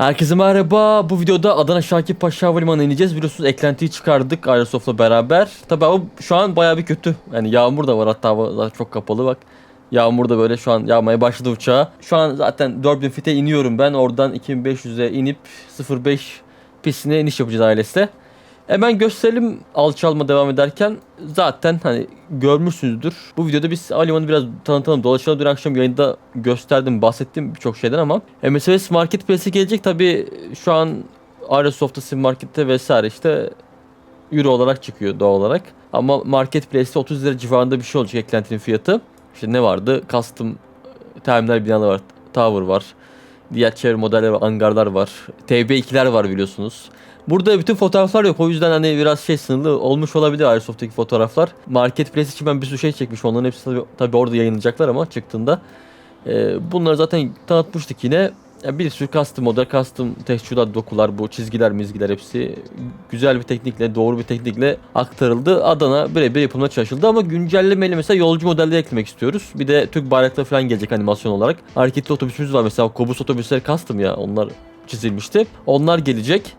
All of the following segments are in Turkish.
Herkese merhaba. Bu videoda Adana Şakir Paşa Havalimanı'na ineceğiz. Biliyorsunuz eklentiyi çıkardık Aerosof'la beraber. Tabii o şu an bayağı bir kötü. Yani yağmur da var hatta hava çok kapalı bak. Yağmur da böyle şu an yağmaya başladı uçağa. Şu an zaten 4000 fite iniyorum ben. Oradan 2500'e inip 05 pistine iniş yapacağız ailesiyle. Hemen gösterelim alçalma devam ederken zaten hani görmüşsünüzdür. Bu videoda biz Aliman'ı biraz tanıtalım. Dolaşalım dün akşam yayında gösterdim, bahsettim birçok şeyden ama MSVS Marketplace'e gelecek tabi şu an Aerosoft'ta Sim Market'te vesaire işte Euro olarak çıkıyor doğal olarak. Ama Marketplace'te 30 lira civarında bir şey olacak eklentinin fiyatı. İşte ne vardı? Custom terminal binalar var, tower var. Diğer çevre modeller var, hangarlar var. TB2'ler var biliyorsunuz. Burada bütün fotoğraflar yok. O yüzden hani biraz şey sınırlı olmuş olabilir Airsoft'taki fotoğraflar. Marketplace için ben bir sürü şey çekmişim. Onların hepsi tabii, tabii orada yayınlayacaklar ama çıktığında. Ee, bunları zaten tanıtmıştık yine. Ya bir sürü custom model, custom teşkilat dokular, bu çizgiler, mizgiler hepsi güzel bir teknikle, doğru bir teknikle aktarıldı. Adana birebir yapılmaya çalışıldı ama güncellemeli mesela yolcu modelleri eklemek istiyoruz. Bir de Türk bayrakları falan gelecek animasyon olarak. Hareketli otobüsümüz var mesela Kobus otobüsleri custom ya onlar çizilmişti. Onlar gelecek.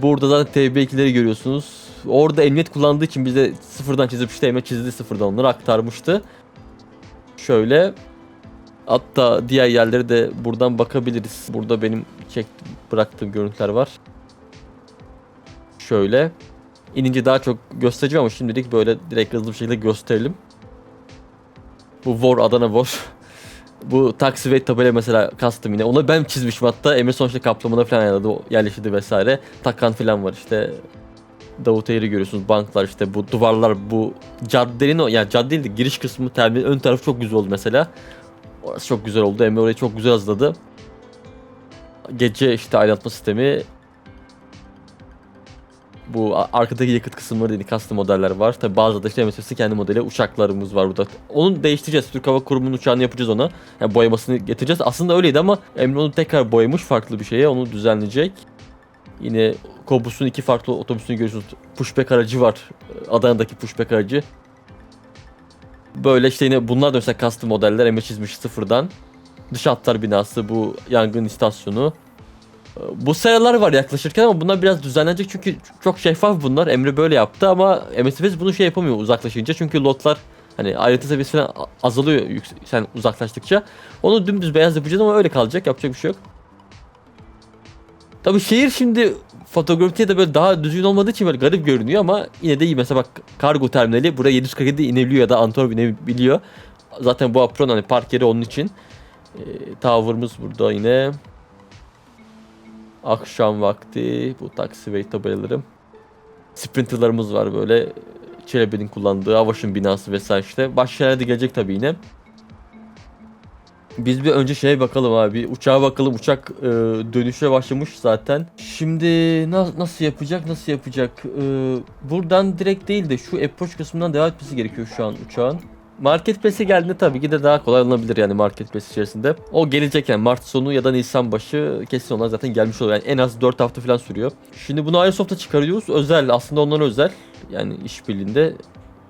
Burada zaten TB2'leri görüyorsunuz. Orada emniyet kullandığı için bize sıfırdan çizip işte emniyet çizdi sıfırdan onları aktarmıştı. Şöyle. Hatta diğer yerlere de buradan bakabiliriz. Burada benim çek bıraktığım görüntüler var. Şöyle. İnince daha çok göstereceğim ama şimdilik böyle direkt hızlı bir şekilde gösterelim. Bu Vor Adana Vor. Bu taksi ve tabela mesela custom yine. Onu ben çizmişim hatta. Emre sonuçta kaplamada falan ayarladı. Yerleştirdi vesaire. Takan falan var işte. Davut Eğri görüyorsunuz. Banklar işte bu duvarlar bu caddenin o yani cadde değil de giriş kısmı terminal ön tarafı çok güzel oldu mesela. Orası çok güzel oldu. Emre orayı çok güzel hazırladı. Gece işte aydınlatma sistemi bu arkadaki yakıt kısımları değil, custom modeller var. Tabi bazı da işte MSF'si kendi modeli uçaklarımız var burada. Onu değiştireceğiz. Türk Hava Kurumu'nun uçağını yapacağız ona. Yani boyamasını getireceğiz. Aslında öyleydi ama Emre onu tekrar boyamış farklı bir şeye. Onu düzenleyecek. Yine Kobus'un iki farklı otobüsünü görüyorsunuz. Pushback aracı var. Adana'daki pushback aracı. Böyle işte yine bunlar da mesela custom modeller Emre çizmiş sıfırdan. Dış hatlar binası, bu yangın istasyonu. Bu seralar var yaklaşırken ama bunlar biraz düzenlenecek çünkü çok şeffaf bunlar. Emre böyle yaptı ama MSFS bunu şey yapamıyor uzaklaşınca çünkü lotlar hani ayrıntı seviyesi falan azalıyor sen uzaklaştıkça. Onu dümdüz beyaz yapacağız ama öyle kalacak yapacak bir şey yok. Tabi şehir şimdi fotoğrafide de böyle daha düzgün olmadığı için böyle garip görünüyor ama yine de iyi. Mesela bak kargo terminali buraya 747 inebiliyor ya da Antwerp inebiliyor. Zaten bu apron hani park yeri onun için. Ee, tower'ımız burada yine. Akşam vakti bu taksiway tabelalarım. Sprinter'larımız var böyle. Çelebi'nin kullandığı Avaş'ın binası vesaire işte. Başka şeyler de gelecek tabii yine. Biz bir önce şeye bakalım abi. Uçağa bakalım. Uçak e, dönüşe başlamış zaten. Şimdi na- nasıl yapacak? Nasıl yapacak? E, buradan direkt değil de şu approach kısmından devam etmesi gerekiyor şu an uçağın. Marketplace'e geldiğinde tabii ki de daha kolay alınabilir yani Marketplace içerisinde. O gelecek yani Mart sonu ya da Nisan başı kesin onlar zaten gelmiş oluyor. Yani en az 4 hafta falan sürüyor. Şimdi bunu Airsoft'a çıkarıyoruz. Özel aslında onlara özel. Yani işbirliğinde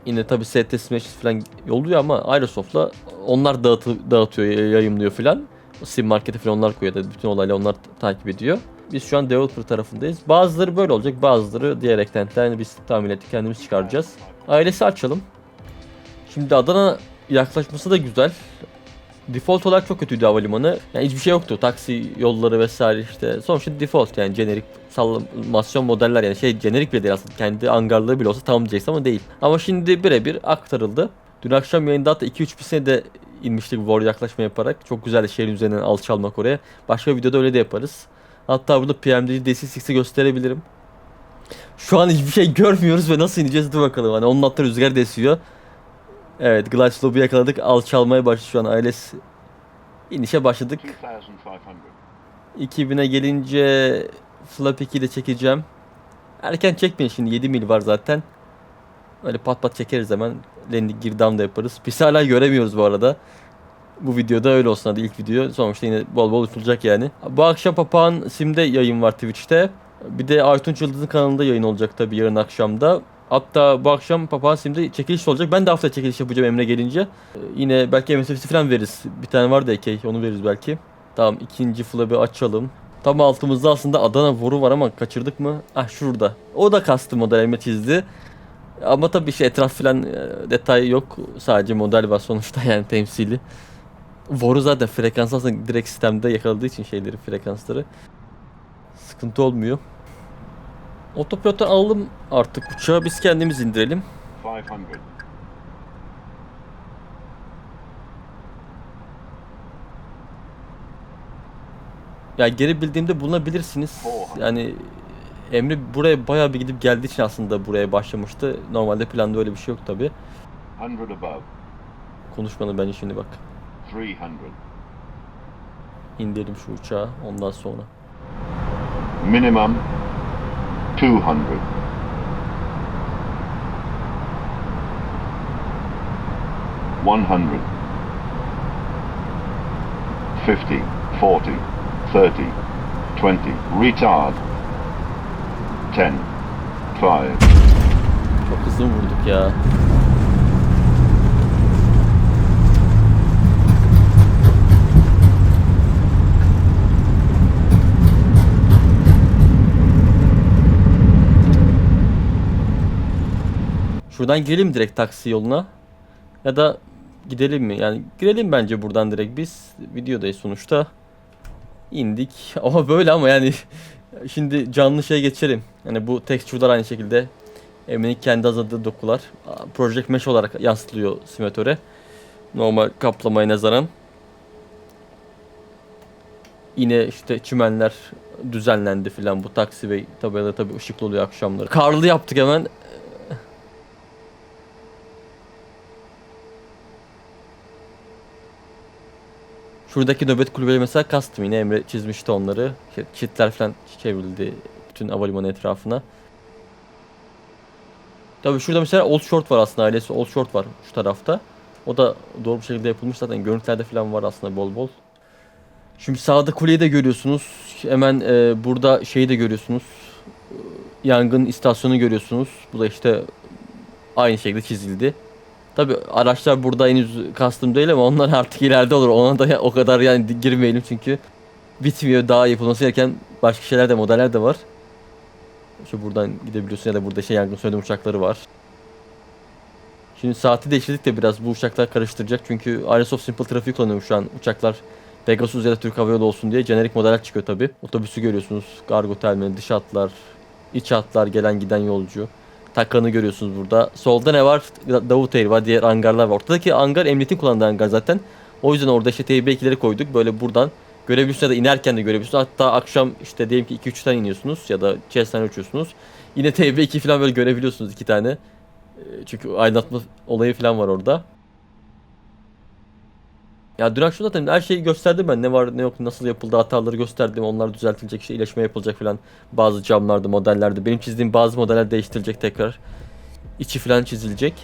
yine tabii ST Smash falan yolluyor ama Aerosoft'la onlar dağıtı, dağıtıyor, yayımlıyor falan. Sim markete falan onlar koyuyor da bütün olayla onlar takip ediyor. Biz şu an developer tarafındayız. Bazıları böyle olacak, bazıları diğer eklentilerini biz tahmin ettik kendimiz çıkaracağız. Ailesi açalım. Şimdi Adana yaklaşması da güzel. Default olarak çok kötüydü havalimanı. Yani hiçbir şey yoktu. Taksi yolları vesaire işte. Sonuçta default yani jenerik sallamasyon modeller yani şey jenerik bile değil aslında. Kendi angarlığı bile olsa tamam diyeceksin ama değil. Ama şimdi birebir aktarıldı. Dün akşam yayında hatta 2-3 pisine de inmiştik War yaklaşma yaparak. Çok güzel şehrin üzerinden alçalmak oraya. Başka bir videoda öyle de yaparız. Hatta burada PMD'ci DC6'i gösterebilirim. Şu an hiçbir şey görmüyoruz ve nasıl ineceğiz dur bakalım. Hani onun hatta rüzgar da esiyor. Evet Glide Slope'u yakaladık. Alçalmaya başladı şu an ailesi. İnişe başladık. 2,500. 2000'e gelince Flap 2 ile çekeceğim. Erken çekmeyin şimdi 7 mil var zaten. Öyle pat pat çekeriz hemen. Landing down da yaparız. Biz hala göremiyoruz bu arada. Bu videoda öyle olsun hadi ilk video. Sonuçta yine bol bol uçulacak yani. Bu akşam Papağan Sim'de yayın var Twitch'te. Bir de Aytunç Yıldız'ın kanalında yayın olacak tabii yarın akşamda. Hatta bu akşam Papağan Sim'de çekiliş olacak. Ben de hafta çekiliş yapacağım Emre gelince. Ee, yine belki MSF'si falan veririz. Bir tane var da AK onu veririz belki. Tamam ikinci flab'ı açalım. Tam altımızda aslında Adana Voru var ama kaçırdık mı? Ah şurada. O da kastı model Emre çizdi. Ama tabii işte etraf filan e, detay yok. Sadece model var sonuçta yani temsili. Voru zaten frekans aslında direkt sistemde yakaladığı için şeyleri frekansları sıkıntı olmuyor. Otopilottan alalım artık uçağı biz kendimiz indirelim. 500. Ya geri bildiğimde bulunabilirsiniz. Yani Emre buraya bayağı bir gidip geldiği için aslında buraya başlamıştı. Normalde planda öyle bir şey yok tabi. 100 above. Konuşmadım bence şimdi bak. 300. İndirelim şu uçağı ondan sonra. Minimum 200. One hundred, fifty, forty, thirty, twenty. Retard. Ten, five, Çok hızlı vurduk ya. Şuradan girelim direkt taksi yoluna. Ya da gidelim mi? Yani girelim bence buradan direkt biz. Videodayız sonuçta. İndik. Ama böyle ama yani şimdi canlı şey geçelim. Yani bu texture'lar aynı şekilde Emin'in kendi hazırladığı dokular Project Mesh olarak yansıtılıyor simülatöre. Normal kaplamaya nazaran. Yine işte çimenler düzenlendi filan bu taksi ve tabelada tabii ışıklı oluyor akşamları. Karlı yaptık hemen. Şuradaki nöbet kulübeleri mesela custom yine Emre çizmişti onları. Çitler falan çevrildi bütün havalimanı etrafına. Tabii şurada mesela Old Short var aslında ailesi Old Short var şu tarafta. O da doğru bir şekilde yapılmış zaten görüntülerde falan var aslında bol bol. Şimdi sağda kuleyi de görüyorsunuz. Hemen e, burada şeyi de görüyorsunuz. E, Yangın istasyonu görüyorsunuz. Bu da işte aynı şekilde çizildi. Tabi araçlar burada henüz custom değil ama onlar artık ileride olur. Ona da o kadar yani girmeyelim çünkü bitmiyor. Daha yapılması gereken başka şeyler de modeller de var. İşte buradan gidebiliyorsun ya da burada şey yangın söndürme uçakları var. Şimdi saati değiştirdik de biraz bu uçaklar karıştıracak çünkü Aerosoft Simple Traffic kullanıyor şu an uçaklar Pegasus ya da Türk Hava Yolu olsun diye jenerik modeller çıkıyor tabi. Otobüsü görüyorsunuz, kargo terminali, dış hatlar, iç hatlar, gelen giden yolcu. Takranı görüyorsunuz burada. Solda ne var? Davuteyri var, diğer hangarlar var. Ortadaki hangar emniyetin kullandığı hangar zaten. O yüzden orada işte TB2'leri koyduk. Böyle buradan görebiliyorsunuz ya da inerken de görebiliyorsunuz. Hatta akşam işte diyelim ki 2-3'ten iniyorsunuz ya da Cessna'dan uçuyorsunuz. Yine TB2 falan böyle görebiliyorsunuz iki tane. Ee, Çünkü aydınlatma olayı falan var orada. Ya dün akşam zaten her şeyi gösterdim ben. Ne var ne yok nasıl yapıldı hataları gösterdim. Onlar düzeltilecek işte iyileşme yapılacak falan. Bazı camlarda modellerde. Benim çizdiğim bazı modeller değiştirilecek tekrar. İçi falan çizilecek.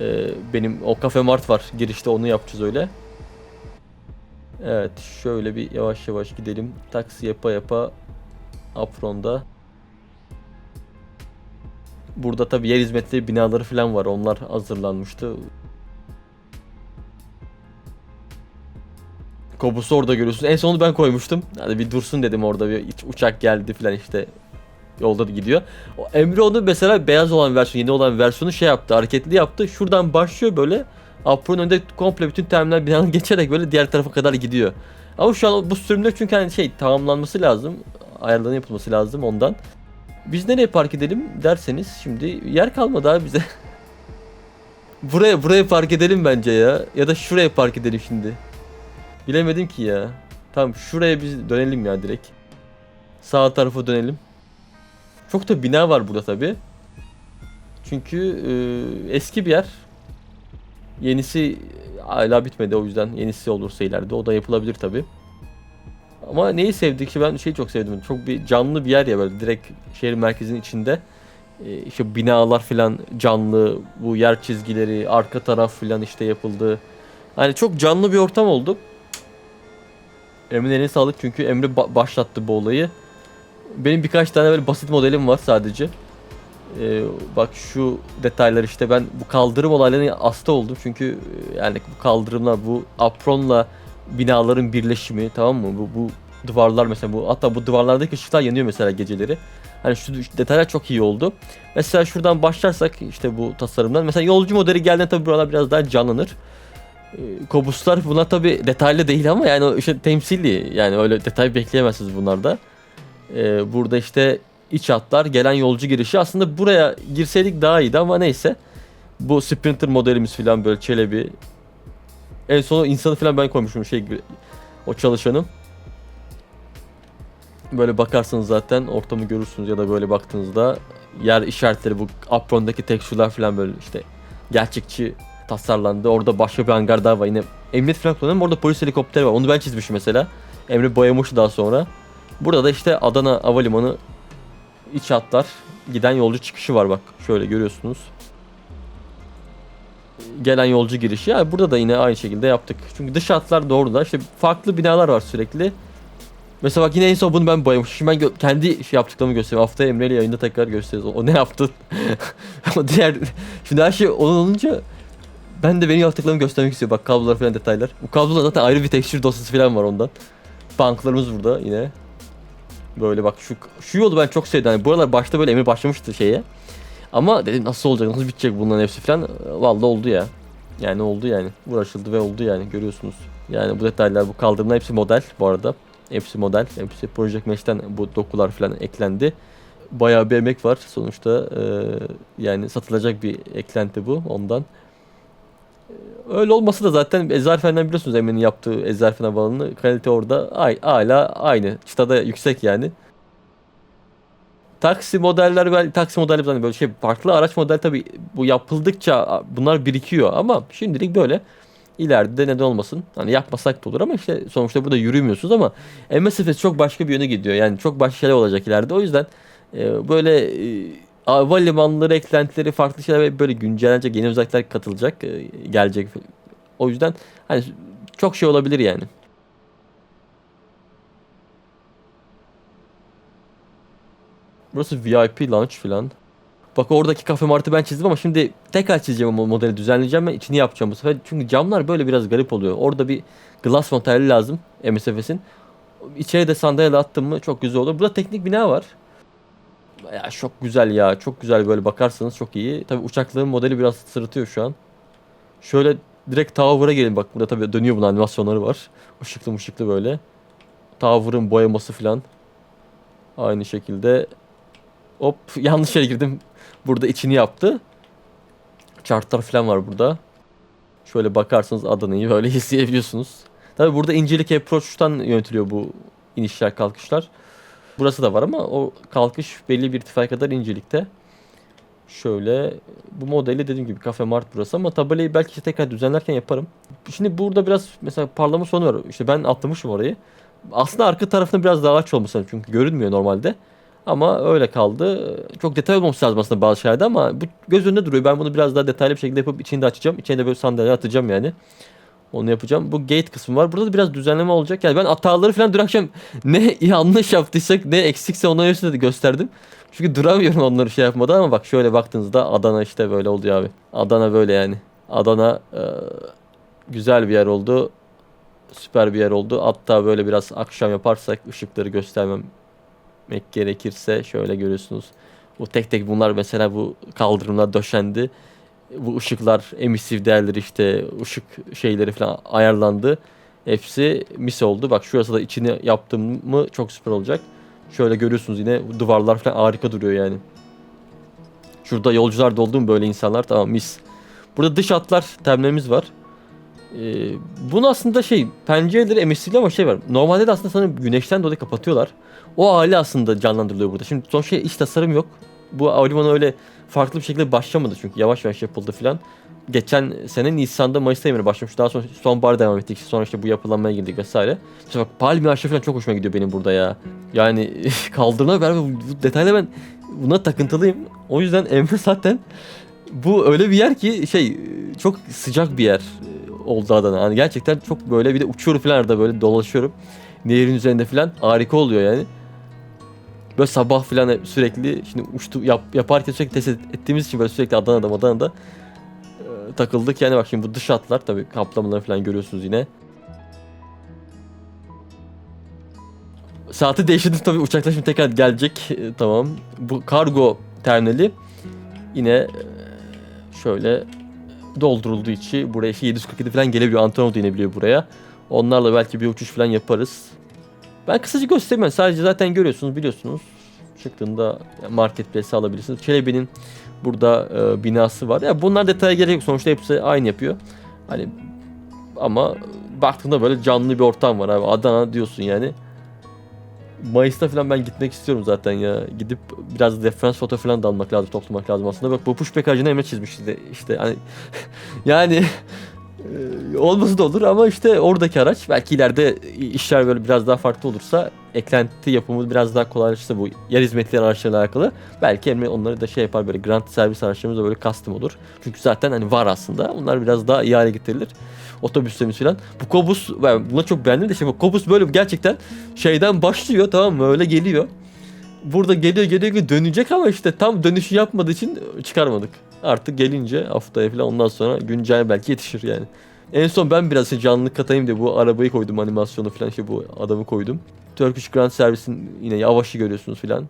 Ee, benim o kafe mart var girişte onu yapacağız öyle. Evet şöyle bir yavaş yavaş gidelim. Taksi yapa yapa Apron'da. Burada tabi yer hizmetleri binaları falan var. Onlar hazırlanmıştı. Kobusu orada görüyorsunuz. En sonunu ben koymuştum. Hadi bir dursun dedim orada bir uçak geldi falan işte. Yolda da gidiyor. O Emre onu mesela beyaz olan versiyon, yeni olan versiyonu şey yaptı, hareketli yaptı. Şuradan başlıyor böyle. Apron'un önünde komple bütün terminal binanın geçerek böyle diğer tarafa kadar gidiyor. Ama şu an bu sürümde çünkü hani şey tamamlanması lazım. Ayarların yapılması lazım ondan. Biz nereye park edelim derseniz şimdi yer kalmadı abi bize. buraya buraya park edelim bence ya. Ya da şuraya park edelim şimdi. Bilemedim ki ya. Tamam şuraya biz dönelim ya direkt. Sağ tarafa dönelim. Çok da bina var burada tabi. Çünkü e, eski bir yer. Yenisi hala bitmedi o yüzden yenisi olursa ileride o da yapılabilir tabi. Ama neyi sevdik ki ben şeyi çok sevdim. Çok bir canlı bir yer ya böyle direkt şehir merkezinin içinde. E, işte binalar filan canlı, bu yer çizgileri, arka taraf filan işte yapıldı. Hani çok canlı bir ortam oldu. Emre'nin eline sağlık çünkü Emre ba- başlattı bu olayı. Benim birkaç tane böyle basit modelim var sadece. Ee, bak şu detaylar işte ben bu kaldırım olaylarına hasta oldum çünkü e, yani bu kaldırımlar bu apronla binaların birleşimi tamam mı? Bu, bu duvarlar mesela bu hatta bu duvarlardaki ışıklar yanıyor mesela geceleri. Hani şu detaylar çok iyi oldu. Mesela şuradan başlarsak işte bu tasarımdan. Mesela yolcu modeli geldiğinde tabii buralar biraz daha canlanır. Ee, Kobuslar bunlar tabii detaylı değil ama yani işte temsili yani öyle detay bekleyemezsiniz bunlarda. Ee, burada işte iç hatlar gelen yolcu girişi aslında buraya girseydik daha iyiydi ama neyse. Bu Sprinter modelimiz falan böyle Çelebi. En son insanı falan ben koymuşum şey gibi o çalışanım. Böyle bakarsanız zaten ortamı görürsünüz ya da böyle baktığınızda yer işaretleri bu aprondaki tekstürler falan böyle işte gerçekçi tasarlandı. Orada başka bir hangar daha var yine emniyet falan kullanıyorum. Orada polis helikopteri var. Onu ben çizmişim mesela. Emre boyamıştı daha sonra. Burada da işte Adana Havalimanı iç hatlar giden yolcu çıkışı var bak. Şöyle görüyorsunuz. Gelen yolcu girişi. Yani burada da yine aynı şekilde yaptık. Çünkü dış hatlar doğru da işte farklı binalar var sürekli. Mesela bak yine en son bunu ben boyamışım. Şimdi ben kendi şey yaptıklarımı göstereyim. Haftaya Emre ile yayında tekrar gösteririz. O, o ne yaptı? o diğer... Şimdi her şey onun olunca ben de benim yaptıklarımı göstermek istiyorum. Bak kablolar falan detaylar. Bu kablolar zaten ayrı bir tekstür dosyası falan var ondan. Banklarımız burada yine. Böyle bak şu şu yolu ben çok sevdim. Hani buralar başta böyle Emir başlamıştı şeye. Ama dedim nasıl olacak, nasıl bitecek bunların hepsi falan. Vallahi oldu ya. Yani oldu yani. Uğraşıldı ve oldu yani görüyorsunuz. Yani bu detaylar, bu kaldırımlar hepsi model bu arada. Hepsi model. Hepsi Project Mesh'ten bu dokular falan eklendi. Bayağı bir emek var sonuçta. Ee, yani satılacak bir eklenti bu ondan. Öyle olması da zaten Eczarfen'den biliyorsunuz Emin'in yaptığı Eczarfen havalanı kalite orada ay, hala aynı. Çıtada yüksek yani. Taksi modeller ben taksi modeli hani böyle şey farklı araç model tabi bu yapıldıkça bunlar birikiyor ama şimdilik böyle ileride de neden olmasın. Hani yapmasak da olur ama işte sonuçta burada yürümüyorsunuz ama MSFS çok başka bir yöne gidiyor. Yani çok başka şeyler olacak ileride. O yüzden e, böyle e, havalimanları eklentileri farklı şeyler böyle güncellenecek yeni özellikler katılacak e, gelecek. O yüzden hani çok şey olabilir yani. Burası VIP lounge filan. Bak oradaki kafe martı ben çizdim ama şimdi tekrar çizeceğim o modeli düzenleyeceğim ben içini yapacağım bu sefer. Çünkü camlar böyle biraz garip oluyor. Orada bir glass materyali lazım MSFS'in. İçeri de sandalye attım mı çok güzel olur. Burada teknik bina var. Ya çok güzel ya. Çok güzel böyle bakarsanız çok iyi. Tabi uçaklığın modeli biraz sırıtıyor şu an. Şöyle direkt tower'a gelin bak burada tabi dönüyor bunun animasyonları var. Işıklı ışıklı böyle. Tower'ın boyaması falan. Aynı şekilde. Hop yanlış yere girdim. Burada içini yaptı. Chartlar falan var burada. Şöyle bakarsanız Adana'yı böyle izleyebiliyorsunuz. Tabi burada incelik approach'tan yönetiliyor bu inişler kalkışlar. Burası da var ama o kalkış belli bir irtifaya kadar incelikte. Şöyle bu modeli dediğim gibi kafe mart burası ama tabelayı belki işte tekrar düzenlerken yaparım. Şimdi burada biraz mesela parlama sonu var. İşte ben atlamışım orayı. Aslında arka tarafında biraz daha aç olması çünkü görünmüyor normalde. Ama öyle kaldı. Çok detay olmaması lazım aslında bazı şeylerde ama bu göz önünde duruyor. Ben bunu biraz daha detaylı bir şekilde yapıp içini de açacağım. İçine de böyle sandalye atacağım yani. Onu yapacağım. Bu gate kısmı var. Burada da biraz düzenleme olacak. Yani ben hataları falan dün akşam ne yanlış yaptıysak ne eksikse onların hepsini de gösterdim. Çünkü duramıyorum onları şey yapmadan ama bak şöyle baktığınızda Adana işte böyle oldu abi. Adana böyle yani. Adana e, güzel bir yer oldu. Süper bir yer oldu. Hatta böyle biraz akşam yaparsak ışıkları göstermemek gerekirse şöyle görüyorsunuz. Bu tek tek bunlar mesela bu kaldırımlar döşendi bu ışıklar emisif değerleri işte ışık şeyleri falan ayarlandı. Hepsi mis oldu. Bak şurası da içini yaptım mı çok süper olacak. Şöyle görüyorsunuz yine duvarlar falan harika duruyor yani. Şurada yolcular doldu mu böyle insanlar tamam mis. Burada dış hatlar terminalimiz var. Ee, bunu aslında şey pencereleri emisifli ama şey var. Normalde de aslında sanırım güneşten dolayı kapatıyorlar. O hali aslında canlandırılıyor burada. Şimdi son şey iç tasarım yok. Bu havalimanı öyle farklı bir şekilde başlamadı çünkü yavaş yavaş yapıldı filan. Geçen sene Nisan'da Mayıs'ta Emre başlamış. Daha sonra sonbahar devam ettik. Sonra işte bu yapılanmaya girdik vesaire. İşte bak palmiye ağaçları falan çok hoşuma gidiyor benim burada ya. Yani kaldırma beraber bu, detayla ben buna takıntılıyım. O yüzden Emre zaten bu öyle bir yer ki şey çok sıcak bir yer oldu Adana. Yani gerçekten çok böyle bir de uçuyorum falan arada böyle dolaşıyorum. Nehrin üzerinde falan harika oluyor yani. Böyle sabah falan sürekli şimdi uçtu yap, yaparken sürekli test ettiğimiz için böyle sürekli Adana'da Adana'da e, takıldık. Yani bak şimdi bu dış hatlar tabii kaplamaları falan görüyorsunuz yine. Saati değiştirdim tabii uçaklar şimdi tekrar gelecek. E, tamam. Bu kargo terminali yine e, şöyle doldurulduğu içi buraya işte 747 falan gelebiliyor. Antonov da inebiliyor buraya. Onlarla belki bir uçuş falan yaparız. Ben kısaca göstereyim. Sadece zaten görüyorsunuz biliyorsunuz. Çıktığında marketplace alabilirsiniz. Çelebi'nin burada e, binası var. Ya bunlar detaya gerek yok. Sonuçta hepsi aynı yapıyor. Hani ama baktığında böyle canlı bir ortam var abi. Adana diyorsun yani. Mayıs'ta falan ben gitmek istiyorum zaten ya. Gidip biraz referans foto falan da almak lazım, toplamak lazım aslında. Bak bu pushback aracını Emre çizmiş işte. işte hani yani olması da olur ama işte oradaki araç belki ileride işler böyle biraz daha farklı olursa eklenti yapımı biraz daha kolaylaşırsa bu yer hizmetleri araçlarıyla alakalı belki Emre onları da şey yapar böyle grant servis araçlarımız da böyle custom olur. Çünkü zaten hani var aslında. Onlar biraz daha iyi hale getirilir. Otobüslerimiz falan. Bu Kobus ben bunu çok beğendim de işte bu Kobus böyle gerçekten şeyden başlıyor tamam mı öyle geliyor. Burada geliyor geliyor geliyor dönecek ama işte tam dönüşü yapmadığı için çıkarmadık. Artık gelince haftaya falan ondan sonra güncel belki yetişir yani. En son ben biraz işte canlılık katayım diye bu arabayı koydum animasyonu falan işte bu adamı koydum. Turkish Grand Service'in yine yavaşı görüyorsunuz falan.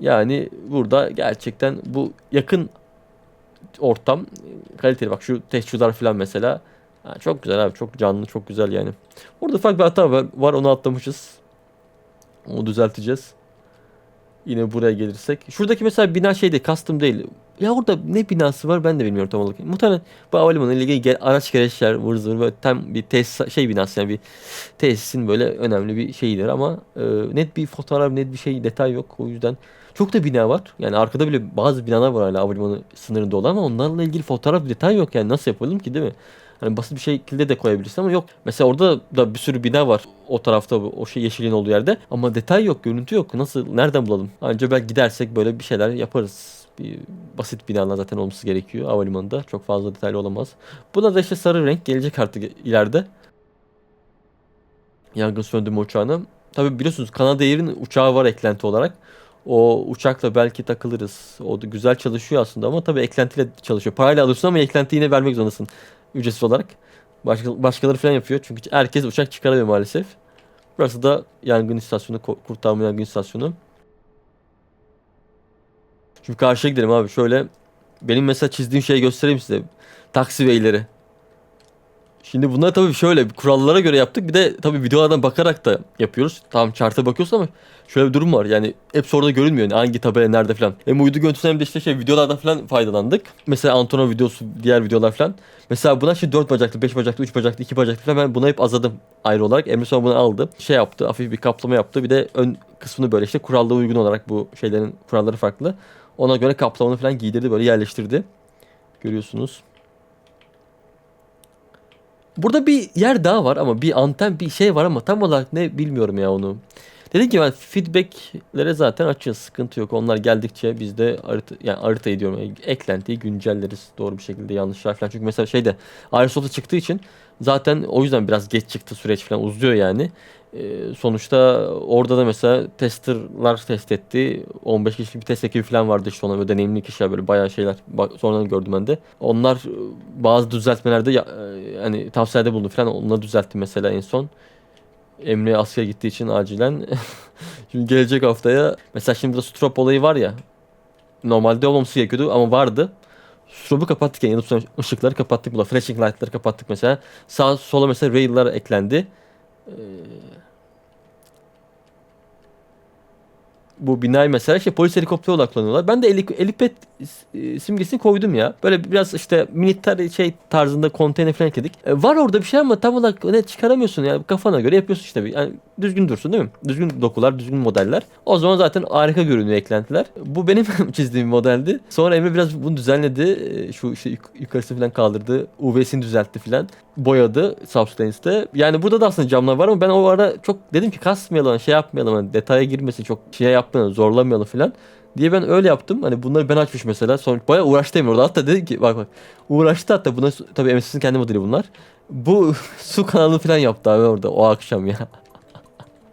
Yani burada gerçekten bu yakın ortam kaliteli. Bak şu testçular falan mesela. Ha, çok güzel abi çok canlı çok güzel yani. Orada ufak bir hata var, var onu atlamışız. Onu düzelteceğiz. Yine buraya gelirsek. Şuradaki mesela bina şey değil custom değil. Ya orada ne binası var ben de bilmiyorum tam olarak. Muhtemelen bu havalimanı ile ilgili araç gereçler vır zır böyle tam bir tesis şey binası yani bir tesisin böyle önemli bir şeyidir ama e, net bir fotoğraf net bir şey detay yok o yüzden çok da bina var. Yani arkada bile bazı binalar var hala havalimanı sınırında olan ama onlarla ilgili fotoğraf detay yok yani nasıl yapalım ki değil mi? Hani basit bir şekilde de koyabilirsin ama yok. Mesela orada da bir sürü bina var o tarafta o şey yeşilin olduğu yerde ama detay yok, görüntü yok. Nasıl nereden bulalım? Anca belki gidersek böyle bir şeyler yaparız. Bir basit binalar zaten olması gerekiyor havalimanında. Çok fazla detaylı olamaz. Buna da işte sarı renk gelecek artık ileride. Yangın söndürme uçağına. Tabi biliyorsunuz Kanada Air'in uçağı var eklenti olarak. O uçakla belki takılırız. O da güzel çalışıyor aslında ama tabii eklentiyle çalışıyor. Parayla alıyorsun ama eklentiyi yine vermek zorundasın ücretsiz olarak. Başka, başkaları falan yapıyor çünkü herkes uçak çıkaramıyor maalesef. Burası da yangın istasyonu, kurtarma yangın istasyonu. Şimdi karşıya gidelim abi şöyle. Benim mesela çizdiğim şeyi göstereyim size. Taksibeyleri. Şimdi bunlar tabii şöyle kurallara göre yaptık. Bir de tabii videolardan bakarak da yapıyoruz. Tamam chart'a bakıyorsun ama şöyle bir durum var. Yani hep orada görünmüyor. Yani hangi tabela nerede falan. Hem uydu görüntüsünden hem de işte şey videolardan falan faydalandık. Mesela Antonov videosu, diğer videolar falan. Mesela buna şimdi 4 bacaklı, 5 bacaklı, 3 bacaklı, 2 bacaklı falan ben buna hep azadım ayrı olarak. Emre sonra bunu aldı. Şey yaptı, hafif bir kaplama yaptı. Bir de ön kısmını böyle işte kurallara uygun olarak bu şeylerin kuralları farklı. Ona göre kaplamanı falan giydirdi böyle yerleştirdi. Görüyorsunuz. Burada bir yer daha var ama bir anten bir şey var ama tam olarak ne bilmiyorum ya onu. Dedim ki ben feedbacklere zaten açığız. Sıkıntı yok. Onlar geldikçe biz de harita, yani haritayı diyorum yani eklentiyi güncelleriz doğru bir şekilde yanlışlar falan. Çünkü mesela şeyde Aerosoft'a çıktığı için zaten o yüzden biraz geç çıktı süreç falan uzuyor yani. Ee, sonuçta orada da mesela testerlar test etti. 15 kişilik bir test ekibi falan vardı işte ona böyle deneyimli kişiler böyle bayağı şeyler. Bak, sonradan gördüm ben de. Onlar e, bazı düzeltmelerde ya, hani tavsiyede bulundu falan. Onları düzeltti mesela en son. Emre askere gittiği için acilen. şimdi gelecek haftaya mesela şimdi burada strop olayı var ya. Normalde olmaması gerekiyordu ama vardı. Strobe'u kapattık yani ışıkları kapattık. Burada flashing light'ları kapattık mesela. Sağ sola mesela rail'lar eklendi. Ee, bu binayı mesela işte polis helikopteri olarak kullanıyorlar. Ben de heli- helipad e, simgesini koydum ya. Böyle biraz işte militer şey tarzında konteyner falan ekledik. E, var orada bir şey ama tam olarak net çıkaramıyorsun ya. Kafana göre yapıyorsun işte. Yani düzgün dursun değil mi? Düzgün dokular, düzgün modeller. O zaman zaten harika görünüyor eklentiler. Bu benim çizdiğim modeldi. Sonra Emre biraz bunu düzenledi. E, Şu işte yuk- yukarısı falan kaldırdı. UV'sini düzeltti falan. Boyadı Substance'de. Yani burada da aslında camlar var ama ben o ara çok dedim ki kasmayalım, şey yapmayalım. Hani detaya girmesin, çok şey yapmayalım, zorlamayalım falan diye ben öyle yaptım. Hani bunları ben açmış mesela. Sonra bayağı uğraştı Emre orada. Hatta dedi ki bak bak uğraştı hatta buna tabii MSS'in kendi modeli bunlar. Bu su kanalı falan yaptı abi orada o akşam ya.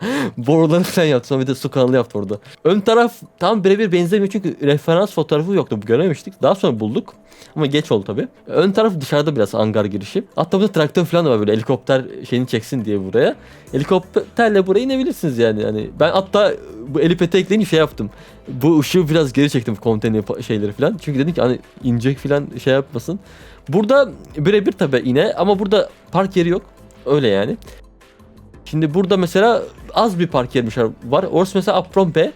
Boruları falan yaptı. Sonra bir de su kanalı yaptı orada. Ön taraf tam birebir benzemiyor çünkü referans fotoğrafı yoktu. Görememiştik. Daha sonra bulduk. Ama geç oldu tabi. Ön taraf dışarıda biraz hangar girişi. Hatta burada traktör falan da var böyle helikopter şeyini çeksin diye buraya. Helikopterle buraya inebilirsiniz yani. yani ben hatta bu elipete ekleyince şey yaptım. Bu ışığı biraz geri çektim konteyner şeyleri falan. Çünkü dedim ki hani inecek falan şey yapmasın. Burada birebir tabi yine ama burada park yeri yok. Öyle yani. Şimdi burada mesela az bir park yermiş var. Orası mesela Aprompe.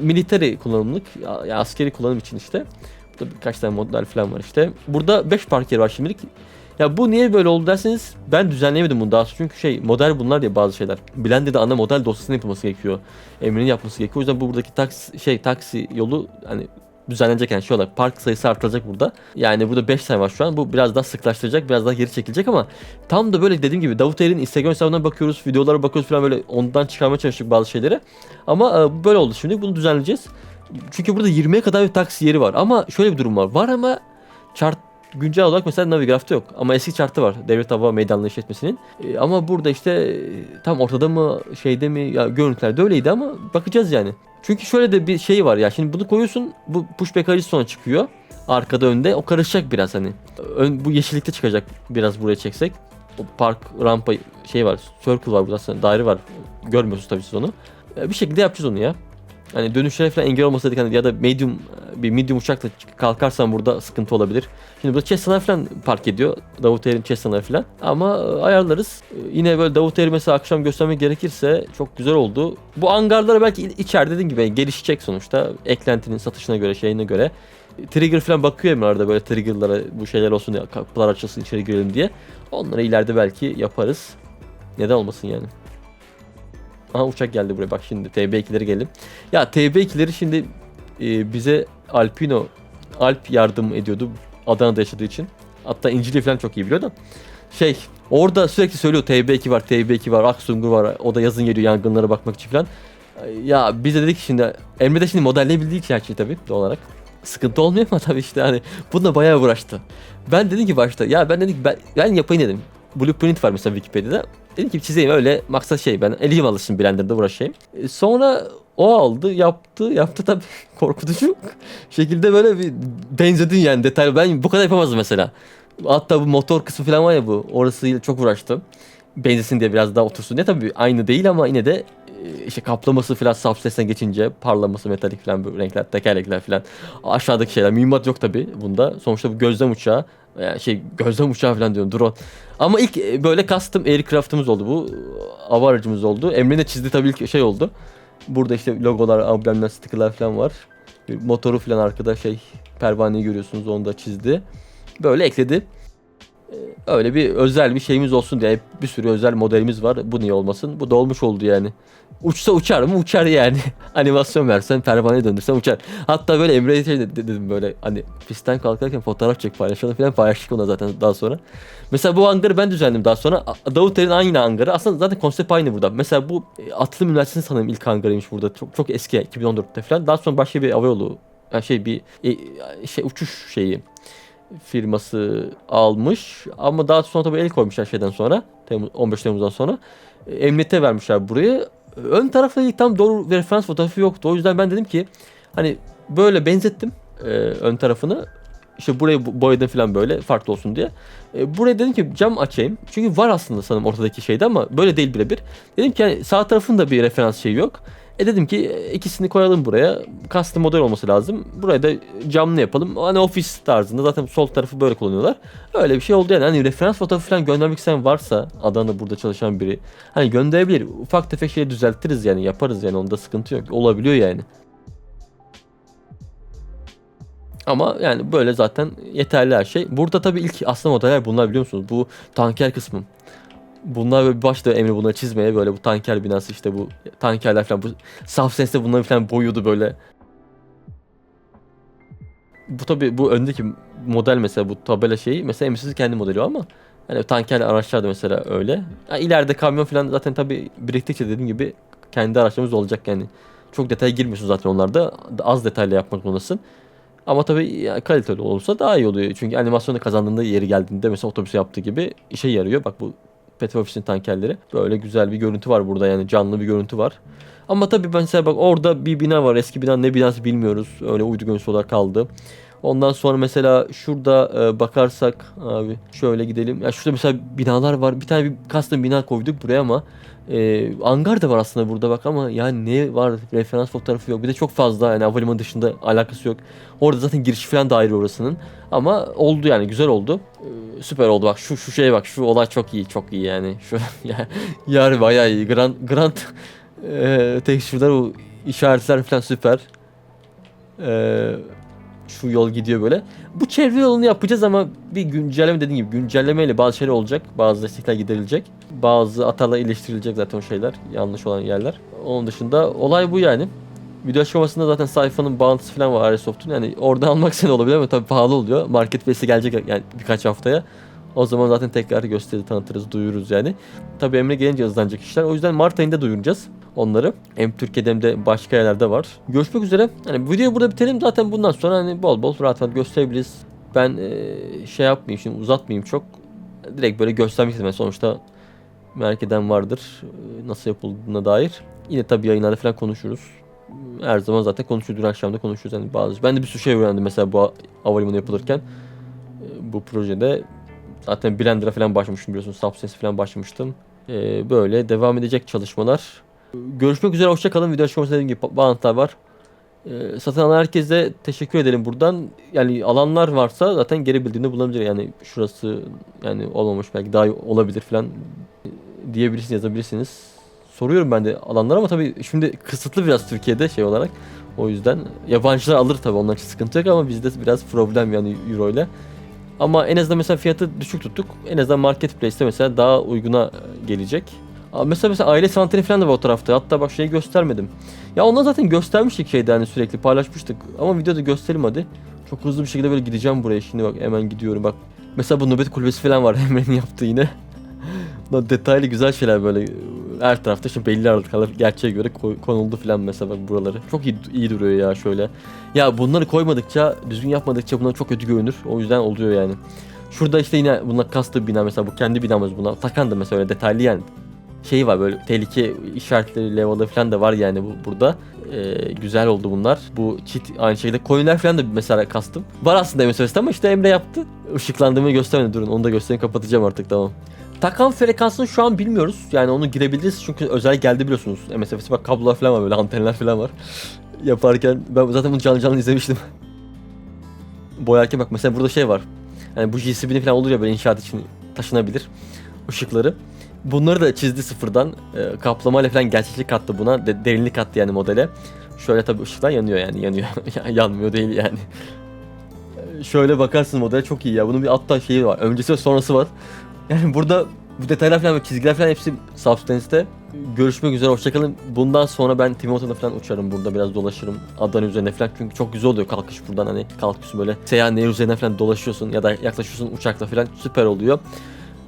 Military kullanımlık. Ya, ya askeri kullanım için işte. Burada birkaç tane model falan var işte. Burada 5 park yeri var şimdilik. Ya bu niye böyle oldu derseniz ben düzenleyemedim bunu daha sonra. Çünkü şey model bunlar diye bazı şeyler. Blender'da ana model dosyasının yapılması gerekiyor. Emre'nin yapması gerekiyor. O yüzden bu buradaki taksi şey taksi yolu hani düzenlenecek yani şey olarak park sayısı artırılacak burada. Yani burada 5 tane var şu an. Bu biraz daha sıklaştıracak, biraz daha geri çekilecek ama tam da böyle dediğim gibi Davut Er'in Instagram hesabından bakıyoruz, videolara bakıyoruz falan böyle ondan çıkarmaya çalıştık bazı şeyleri. Ama e, böyle oldu şimdi. Bunu düzenleyeceğiz. Çünkü burada 20'ye kadar bir taksi yeri var. Ama şöyle bir durum var. Var ama chart güncel olarak mesela Navigraph'ta yok. Ama eski chartı var. Devlet Hava Meydanları işletmesinin. E, ama burada işte e, tam ortada mı şeyde mi ya görüntülerde öyleydi ama bakacağız yani. Çünkü şöyle de bir şey var ya. Şimdi bunu koyuyorsun bu pushback aracı sonra çıkıyor. Arkada önde o karışacak biraz hani. Ön, bu yeşillikte çıkacak biraz buraya çeksek. O park rampa şey var. Circle var burada aslında daire var. Görmüyorsunuz tabii siz onu. E, Bir şekilde yapacağız onu ya. Hani dönüşlere falan engel olmasa dedik hani ya da medium bir medium uçakla kalkarsan burada sıkıntı olabilir. Şimdi burada Cessna'lar falan park ediyor. Davut Er'in Cessna'ları falan. Ama e, ayarlarız. E, Yine böyle Davut Er'i mesela akşam göstermek gerekirse çok güzel oldu. Bu hangarlara belki içeride dediğim gibi gelişecek sonuçta. Eklentinin satışına göre şeyine göre. Trigger falan bakıyor Emre arada böyle triggerlara bu şeyler olsun diye kapılar açılsın içeri girelim diye. Onları ileride belki yaparız. Neden olmasın yani. Aha uçak geldi buraya bak şimdi TB2'leri gelin. Ya TB2'leri şimdi e, bize Alpino Alp yardım ediyordu Adana'da yaşadığı için. Hatta İncil'i falan çok iyi biliyor da. Şey orada sürekli söylüyor TB2 var TB2 var Aksungur var o da yazın geliyor yangınlara bakmak için falan. Ya biz de dedik şimdi Emre de şimdi modelleyebildiği için her şey tabii doğal olarak. Sıkıntı olmuyor ama tabii işte hani bununla bayağı uğraştı. Ben dedim ki başta ya ben dedim ki ben, ben yapayım dedim. Blueprint var mesela Wikipedia'da. Dedim ki çizeyim öyle maksat şey ben elim alışsın Blender'da uğraşayım. E, Sonra o aldı yaptı yaptı tabii korkutucu şekilde böyle bir benzedin yani detay. Ben bu kadar yapamazdım mesela. Hatta bu motor kısmı falan var ya bu orasıyla çok uğraştım. Benzesin diye biraz daha otursun diye tabii aynı değil ama yine de e, işte kaplaması falan saf sesten geçince parlaması metalik falan bu renkler tekerlekler falan aşağıdaki şeyler mühimmat yok tabii bunda sonuçta bu gözlem uçağı yani şey gözlem uçağı falan diyorum drone. Ama ilk e, böyle custom aircraft'ımız oldu bu. Hava aracımız oldu. Emre'nin de çizdiği tabii ilk şey oldu. Burada işte logolar amblemler stickerlar falan var. Motoru falan arkada şey pervaneyi görüyorsunuz onu da çizdi. Böyle ekledi öyle bir özel bir şeyimiz olsun diye bir sürü özel modelimiz var. Bu niye olmasın? Bu da olmuş oldu yani. Uçsa uçar mı? Uçar yani. Animasyon versen, pervaneye döndürsen uçar. Hatta böyle Emre'ye şey de- dedim böyle hani pistten kalkarken fotoğraf çek paylaşalım falan paylaştık ona zaten daha sonra. Mesela bu hangarı ben düzenledim daha sonra. Davut Er'in aynı hangarı. Aslında zaten konsept aynı burada. Mesela bu e, Atılım Üniversitesi'nin sanırım ilk hangarıymış burada. Çok çok eski 2014'te falan. Daha sonra başka bir havayolu yani şey bir e, şey uçuş şeyi firması almış ama daha sonra tabii el koymuşlar şeyden sonra Temmuz, 15 Temmuz'dan sonra E, emniyete vermişler burayı. Ön tarafta tam doğru referans fotoğrafı yoktu. O yüzden ben dedim ki hani böyle benzettim e, ön tarafını. İşte burayı bo- boyadım falan böyle farklı olsun diye. E, buraya dedim ki cam açayım. Çünkü var aslında sanırım ortadaki şeyde ama böyle değil birebir. Dedim ki yani sağ tarafında bir referans şeyi yok. E dedim ki e, ikisini koyalım buraya. Custom model olması lazım. Buraya da camlı yapalım. Hani ofis tarzında zaten sol tarafı böyle kullanıyorlar. Öyle bir şey oldu yani. Hani referans fotoğrafı falan göndermek isteyen varsa Adana'da burada çalışan biri. Hani gönderebilir. Ufak tefek şey düzeltiriz yani yaparız yani onda sıkıntı yok. Olabiliyor yani. Ama yani böyle zaten yeterli her şey. Burada tabii ilk aslında modeller bunlar biliyor musunuz? Bu tanker kısmı. Bunlar böyle başta Emre bunları çizmeye böyle bu tanker binası işte bu tankerler falan bu saf sesle bunları falan boyuyordu böyle. Bu tabi bu öndeki model mesela bu tabela şeyi mesela MS'in kendi modeli ama hani tanker araçlar da mesela öyle. Ha, ileride kamyon falan zaten tabi biriktikçe dediğim gibi kendi araçlarımız olacak yani. Çok detaya girmiyorsun zaten onlarda. Az detayla yapmak zorundasın. Ama tabii kaliteli olursa daha iyi oluyor. Çünkü animasyonu kazandığında yeri geldiğinde mesela otobüse yaptığı gibi işe yarıyor. Bak bu petrol ofisinin tankerleri. Böyle güzel bir görüntü var burada yani canlı bir görüntü var. Ama tabii mesela bak orada bir bina var. Eski bina ne binası bilmiyoruz. Öyle uydu görüntüsü olarak kaldı. Ondan sonra mesela şurada e, bakarsak abi şöyle gidelim. Ya şurada mesela binalar var. Bir tane bir custom bina koyduk buraya ama e, hangar da var aslında burada bak ama yani ne var referans fotoğrafı yok. Bir de çok fazla yani havalimanı dışında alakası yok. Orada zaten giriş falan da ayrı orasının. Ama oldu yani güzel oldu. E, süper oldu bak şu şu şeye bak şu olay çok iyi çok iyi yani. Şu ya, yer bayağı iyi. Grand Grand e, tekstürler o işaretler falan süper. Eee şu yol gidiyor böyle. Bu çevre yolunu yapacağız ama bir güncelleme dediğim gibi güncellemeyle bazı şeyler olacak. Bazı destekler giderilecek. Bazı hatalar iyileştirilecek zaten o şeyler. Yanlış olan yerler. Onun dışında olay bu yani. Video aşamasında zaten sayfanın bağlantısı falan var Airsoft'un. Yani oradan almak sen olabilir ama tabii pahalı oluyor. Marketplace'e gelecek yani birkaç haftaya. O zaman zaten tekrar gösteri tanıtırız, duyururuz yani. Tabii Emre gelince hızlanacak işler. O yüzden Mart ayında duyuracağız onları. Hem Türkiye'de hem de başka yerlerde var. Görüşmek üzere. Hani videoyu burada bitirelim. Zaten bundan sonra hani bol bol rahat rahat gösterebiliriz. Ben eee, şey yapmayayım şimdi uzatmayayım çok. Direkt böyle göstermek istedim. Yani sonuçta merak eden vardır. eee, Nasıl yapıldığına dair. Yine tabii yayınlarda falan konuşuruz. Her zaman zaten konuşuyoruz. Dün akşam da konuşuyoruz. Yani bazı. Ben de bir sürü şey öğrendim mesela bu havalimanı yapılırken. Eee, Bu projede zaten Blender'a falan başlamıştım biliyorsunuz. Substance'e falan başlamıştım. Eee, böyle devam edecek çalışmalar. Görüşmek üzere hoşça kalın. Video açıklamasında dediğim gibi ba- bağlantılar var. Ee, satın alan herkese teşekkür edelim buradan. Yani alanlar varsa zaten geri bildirimde bulunabilir. Yani şurası yani olmamış belki daha olabilir falan diyebilirsiniz yazabilirsiniz. Soruyorum ben de alanlar ama tabii şimdi kısıtlı biraz Türkiye'de şey olarak. O yüzden yabancılar alır tabii onlar için sıkıntı yok ama bizde biraz problem yani euro ile. Ama en azından mesela fiyatı düşük tuttuk. En azından marketplace'te mesela daha uyguna e, gelecek. Mesela mesela aile santeni falan da var o tarafta. Hatta bak şeyi göstermedim. Ya ondan zaten göstermiştik şeyde hani sürekli paylaşmıştık. Ama videoda gösterelim hadi. Çok hızlı bir şekilde böyle gideceğim buraya. Şimdi bak hemen gidiyorum bak. Mesela bu nöbet kulübesi falan var Emre'nin yaptığı yine. Bunlar detaylı güzel şeyler böyle. Her tarafta şimdi belli aralıklar gerçeğe göre konuldu falan mesela buraları. Çok iyi, iyi duruyor ya şöyle. Ya bunları koymadıkça, düzgün yapmadıkça bunlar çok kötü görünür. O yüzden oluyor yani. Şurada işte yine bunlar kastı bina mesela bu kendi binamız buna. Takan da mesela öyle detaylı yani şey var böyle tehlike işaretleri levalı falan da var yani bu burada. Ee, güzel oldu bunlar. Bu çit aynı şekilde coinler falan da mesela kastım. Var aslında MSFS'te ama işte Emre yaptı. Işıklandırmayı göstermedi durun onu da göstereyim kapatacağım artık tamam. Takan frekansını şu an bilmiyoruz. Yani onu girebiliriz çünkü özel geldi biliyorsunuz. MSFS'te bak kablolar falan var böyle antenler falan var. Yaparken ben zaten bunu canlı canlı izlemiştim. Boyarken bak mesela burada şey var. Yani bu GCB'nin falan olur ya böyle inşaat için taşınabilir ışıkları. Bunları da çizdi sıfırdan. E, kaplamayla falan gerçeklik kattı buna. De- derinlik kattı yani modele. Şöyle tabii ışıklar yanıyor yani yanıyor. Yanmıyor değil yani. E, Şöyle bakarsın modele çok iyi ya. Bunun bir hatta şeyi var. Öncesi ve sonrası var. Yani burada bu detaylar falan ve çizgiler falan hepsi Substance'te. Görüşmek üzere hoşçakalın. Bundan sonra ben Timothe'da falan uçarım burada biraz dolaşırım Adana üzerine falan çünkü çok güzel oluyor kalkış buradan hani kalkıyorsun böyle Seyahat Nehir üzerine falan dolaşıyorsun ya da yaklaşıyorsun uçakla falan süper oluyor.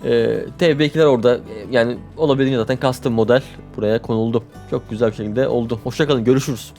Ee, TB2'ler orada yani olabildiğince zaten custom model buraya konuldu. Çok güzel bir şekilde oldu. Hoşçakalın görüşürüz.